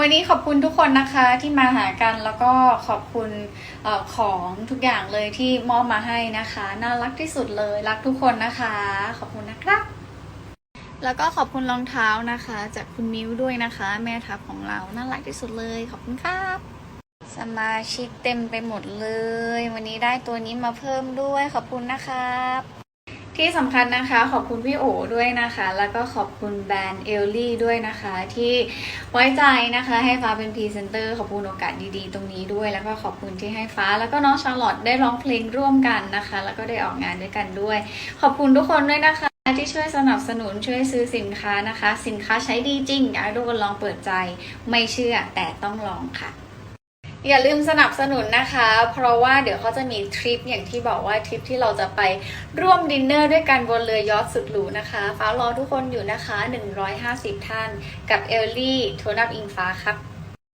วันนี้ขอบคุณทุกคนนะคะที่มาหากันแล้วก็ขอบคุณออของทุกอย่างเลยที่มอบมาให้นะคะ น่ารักที่สุดเลยรักทุกคนนะคะ ขอบคุณนะครับ แล้วก็ขอบคุณรองเท้านะคะ จากคุณมิวด้วยนะคะ แม่ทัพของเราน่ารักที่สุดเลยขอบคุณครับสมาชิกเต็มไปหมดเลย วันนี้ได้ตัวนี้มาเพิ่มด้วยขอบคุณนะครับ ที่สำคัญนะคะขอบคุณพี่โอด้วยนะคะ แล้วก็ขอบคุณแบรนด์เอลลี่ด้วยนะคะ ที่ไว้ใจนะคะให้ฟ้าเป็นพรีเซนเตอร์ขอบคุณโอกาสดีๆ ตรงนี้ด้วย แล้วก็ขอบคุณที่ให้ฟ้า แล้วก็น้องชาร์ลอตได้ร้องเพลงร่วมกันนะคะ แล้วก็ได้ออกงานด้วยกันด้วย ขอบคุณทุกคนด้วยนะคะที่ช่วยสนับสนุนช่วยซื้อสินค้านะคะ สินค้าใช้ดีจริงอยากให้ทุกคนลองเปิดใจ ไม่เชื่อแต่ต้องลองค่ะ อย่าลืมสนับสนุนนะคะ เพราะว่าเดี๋ยวเขาจะมีทริปอย่างที่บอกว่าทริปที่เราจะไปร่วมดินเนอร์ด้วยกันบนเรือยอทสุดหรูนะคะ ฟ้ารอทุกคนอยู่นะคะ 150 ท่าน กับเอลลี่โทนับอิงฟ้าครับ